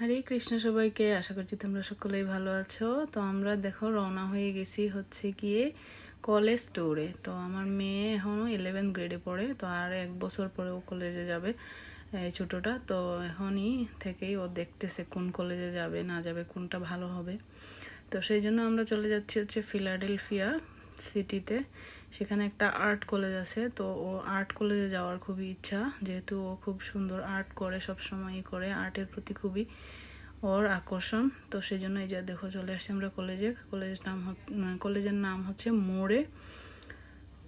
হরে কৃষ্ণ সবাইকে, আশা করছি তোমরা সকলেই ভালো আছো। তো আমরা দেখো রওনা হয়ে গেছি হচ্ছে গিয়ে কলেজ ট্যুরে। তো আমার মেয়ে এখনও ইলেভেন গ্রেডে পড়ে, তো আর এক বছর পরে ও কলেজে যাবে, এই ছোটোটা। তো এখনই থেকেই ও দেখতেছে কোন কলেজে যাবে, না যাবে, কোনটা ভালো হবে। তো সেই জন্য আমরা চলে যাচ্ছি হচ্ছে ফিলাডেলফিয়া সিটিতে সেখানে একটা আর্ট কলেজ আছে, তো ও আর্ট কলেজে যাওয়ার খুবই ইচ্ছা। যেহেতু ও খুব সুন্দর আর্ট করে সব সময়ই করে আর্টের প্রতি খুবই ওর আকর্ষণ। তো সেই জন্য এই যে দেখো চলে আসছি আমরা কলেজে কলেজের নাম কলেজের নাম হচ্ছে মোড়ে।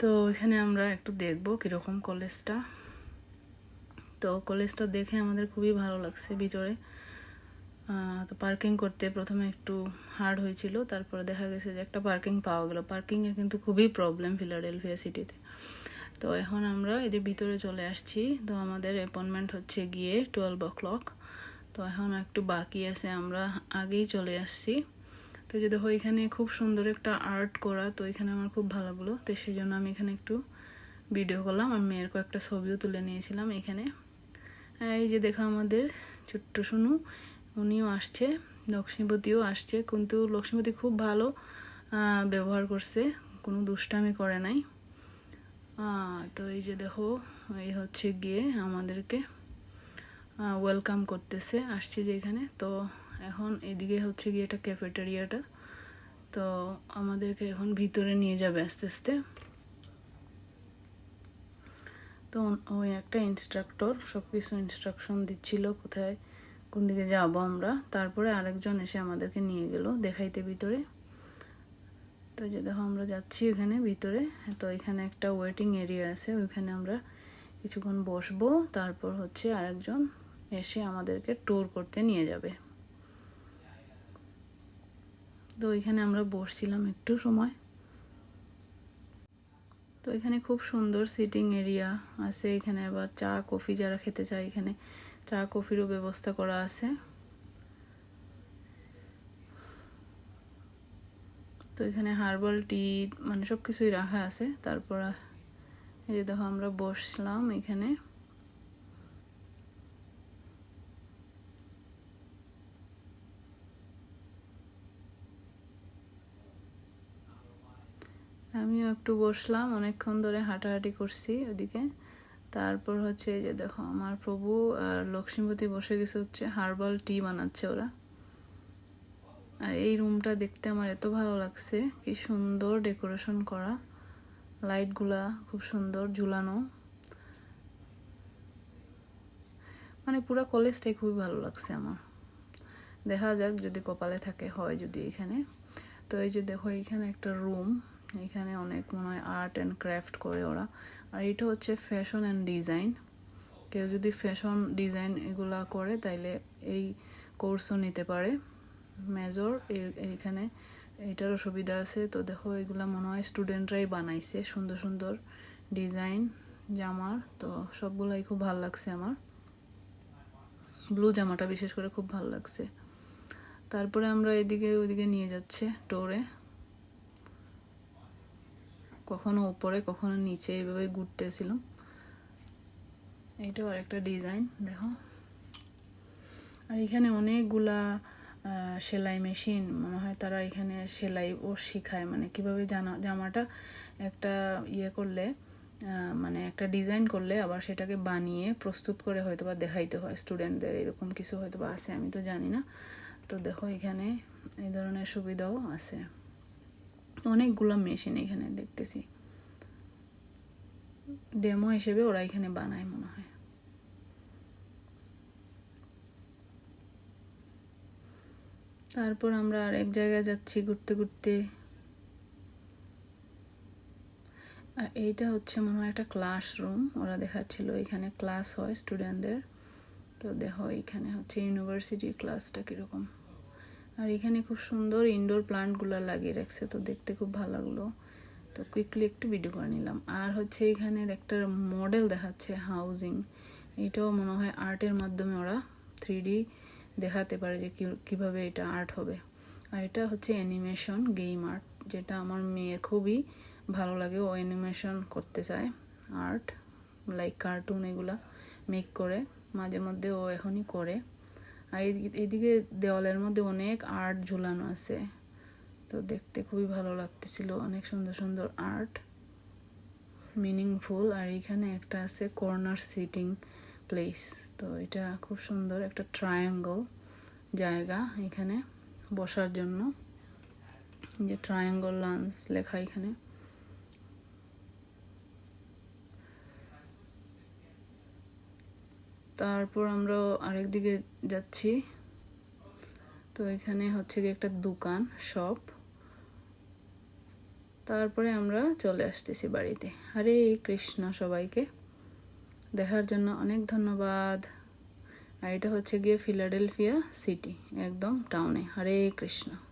তো এখানে আমরা একটু দেখব কীরকম কলেজটা তো কলেজটা দেখে আমাদের খুবই ভালো লাগছে ভিতরে। তো পার্কিং করতে প্রথমে একটু হার্ড হয়েছিল, তারপরে দেখা গেছে যে একটা পার্কিং পাওয়া গেল। পার্কিংয়ের কিন্তু খুবই প্রবলেম ফিলাডেলফিয়া সিটিতে তো। এখন আমরা এদের ভিতরে চলে আসছি। তো আমাদের অ্যাপয়েন্টমেন্ট হচ্ছে গিয়ে টুয়েলভ ও ক্লক তো এখন একটু বাকি আছে, আমরা আগেই চলে আসছি। তো যে দেখো, এখানে খুব সুন্দর একটা আর্ট করা, তো এখানে আমার খুব ভালো লাগল তো সেই জন্য আমি এখানে একটু ভিডিও করলাম। আর মেয়ের কয়েকটা ছবিও তুলে নিয়েছিলাম এখানে। এই যে দেখো আমাদের ছোট্ট শুনু উনিও আসছে লক্ষ্মীপতিও আসছে, কিন্তু লক্ষ্মীপতি খুব ভালো ব্যবহার করছে, কোনো দুষ্টামি করে নাই। তো এই যে দেখো, এই হচ্ছে গিয়ে আমাদেরকে ওয়েলকাম করতেছে, আসছে যে এখানে। তো এখন এদিকে হচ্ছে গিয়ে এটা ক্যাফেটেরিয়াটা তো আমাদেরকে এখন ভিতরে নিয়ে যাবে আস্তে আস্তে। তো ওই একটা ইনস্ট্রাক্টর সব কিছু ইনস্ট্রাকশন দিচ্ছিল কোথায়? কোন দিকে যাব আমরা? তারপরে আরেকজন এসে আমাদেরকে নিয়ে গেল দেখাইতে ভিতরে। তো যে দেখো আমরা যাচ্ছি এখানে ভিতরে। তো এখানে একটা ওয়েটিং এরিয়া আছে, ওইখানে আমরা কিছুক্ষণ বসবো। তারপর হচ্ছে আরেকজন এসে আমাদেরকে ট্যুর করতে নিয়ে যাবে। তো ওইখানে আমরা বসছিলাম একটু সময়। তো এখানে খুব সুন্দর সিটিং এরিয়া আছে। এখানে আবার চা কফি যারা খেতে চায় এখানে চা, কফিরও ব্যবস্থা করা আছে। তো এখানে হার্বাল, টি মানে সব কিছুই রাখা আছে। তারপর, এই যে দেখো আমরা বসলাম এখানে। আমিও একটু বসলাম, অনেকক্ষণ ধরে হাঁটাহাঁটি করছি ওদিকে। তারপর হচ্ছে যে দেখো, আমার প্রভু আর লক্ষ্মীপতি বসে গেছে হচ্ছে হার্বাল টি বানাচ্ছে ওরা। আর এই রুমটা দেখতে আমার এত ভালো লাগছে, কি সুন্দর ডেকোরেশন করা। লাইটগুলা খুব সুন্দর, ঝুলানো। মানে পুরো কলেজটাই খুবই ভালো লাগছে আমার। দেখা যাক যদি কপালে থাকে, হয় যদি এখানে। তো এই যে দেখো এখানে একটা রুম। এখানে অনেক মনে হয় আর্ট অ্যান্ড ক্রাফট করে ওরা। আর এটা হচ্ছে ফ্যাশন অ্যান্ড ডিজাইন কেউ যদি ফ্যাশন ডিজাইন এগুলা করে, তাইলে এই কোর্সও নিতে পারে। মেজর এইখানে এটারও সুবিধা আছে। তো দেখো, এগুলা মনে হয় স্টুডেন্টরাই বানাইছে সুন্দর সুন্দর ডিজাইন জামার তো সবগুলাই খুব ভালো লাগছে আমার। ব্লু জামাটা বিশেষ করে খুব ভালো লাগছে। তারপরে আমরা এদিকে, ওইদিকে নিয়ে যাচ্ছে টোরে কখনো উপরে, কখনো নিচে এইভাবে ঘুরতেছিলাম। এইটাও আরেকটা ডিজাইন দেখো। আর এখানে অনেকগুলা সেলাই মেশিন মনে হয় তারা এখানে সেলাই ও শেখায়। মানে কীভাবে জানা, জামাটা একটা ইয়ে করলে মানে একটা ডিজাইন করলে আবার সেটাকে বানিয়ে প্রস্তুত করে হয়তো বা দেখাইতে হয় স্টুডেন্টদের এরকম কিছু হয়তো বা আছে, আমি তো জানি না। তো দেখো এখানে এই ধরনের সুবিধাও আছে। অনেকগুলো মেশিন এখানে দেখতেছি। ডেমো হিসেবে ওরা এখানে বানায় মনে হয়। তারপর আমরা আর এক জায়গায় যাচ্ছি ঘুরতে ঘুরতে। আর এইটা হচ্ছে মনে হয় একটা ক্লাসরুম ওরা দেখাচ্ছিল এখানে ক্লাস হয় স্টুডেন্টদের তো দেখো এখানে হচ্ছে ইউনিভার্সিটির ক্লাসটা কীরকম। আর এখানে খুব সুন্দর ইনডোর প্লান্টগুলো লাগিয়ে রাখছে, তো দেখতে খুব ভালো লাগল। তো কুইকলি একটু ভিডিও করে নিলাম। আর হচ্ছে এখানে একটা মডেল দেখাচ্ছে হাউজিং এটাও মনে হয় আর্টের মাধ্যমে ওরা থ্রি দেখাতে পারে যে কীভাবে এটা আর্ট হবে। আর এটা হচ্ছে অ্যানিমেশন গেম আর্ট যেটা আমার মেয়ের খুবই ভালো লাগে। ও অ্যানিমেশন করতে চায় আর্ট লাইক কার্টুন এগুলা মেক করে। মাঝে মধ্যে ও এখনই করে। আর এইদিকে দেওয়ালের মধ্যে অনেক আর্ট ঝুলানো আছে। তো দেখতে খুবই ভালো লাগতেছিল, অনেক সুন্দর সুন্দর আর্ট। মিনিংফুল আর এখানে একটা আছে কর্নার সিটিং প্লেস তো এটা খুব সুন্দর একটা ট্রায়াঙ্গল জায়গা এখানে বসার জন্য। যে ট্রায়াঙ্গল লাঞ্চ লেখা এখানে। তারপর আমরা আরেক দিকে যাচ্ছি। তো এখানে হচ্ছে কি একটা দোকান, শপ। তারপরে আমরা চলে আসতেছি বাড়িতে। হরে কৃষ্ণ সবাইকে। দেখার জন্য অনেক ধন্যবাদ। আর এটা হচ্ছে গিয়ে ফিলাডেলফিয়া সিটি একদম টাউনে হরে কৃষ্ণ।